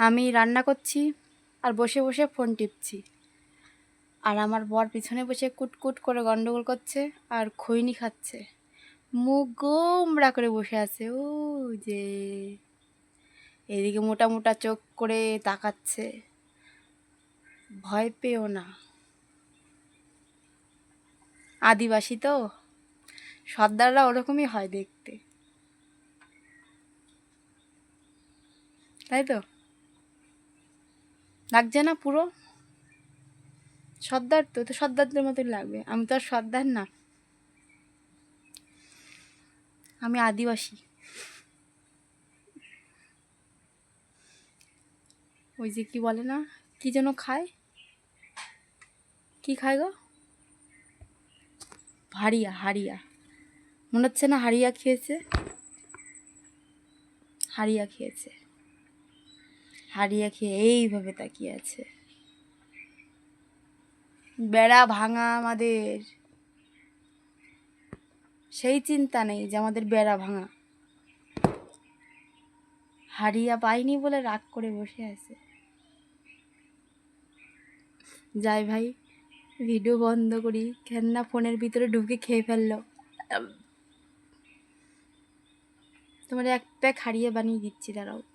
আমি রান্না করছি আর বসে বসে ফোন টিপছি। আর আমার বর পিছনে বসে কুটকুট করে গন্ডগোল করছে আর খৈনি খাচ্ছে। মুখ গোমড়া করে বসে আছে, ও যে। এদিকে মোটা মোটা চোখ করে তাকাচ্ছে। ভয় পেও না। আদিবাসী তো? সর্দাররা ওরকমই হয় দেখতে। তাই তো? লাগছে না পুরো? সর্দার তো তো সর্দারদের মতোই লাগবে। আমি তো আর সর্দার না। আমি আদিবাসী। ওই যে কি বলে না, কি যেন খায়? কি খায় গো? হারিয়া হারিয়া মনে হচ্ছে না হারিয়া খেয়েছে? হারিয়া খেয়েছে। হারিয়া খেয়ে এইভাবে তাকিয়ে আছে। বেড়া ভাঙা আমাদের। সেই চিন্তা নেই যে আমাদের বেড়া ভাঙা। হারিয়া পাইনি বলে রাগ করে বসে আছে। যাই ভাই, ভিডিও বন্ধ করি। কেননা ফোনের ভিতরে ঢুকে খেয়ে ফেলল। তোমার এক প্যাক হারিয়ে বানিয়ে দিচ্ছি, দাঁড়াও।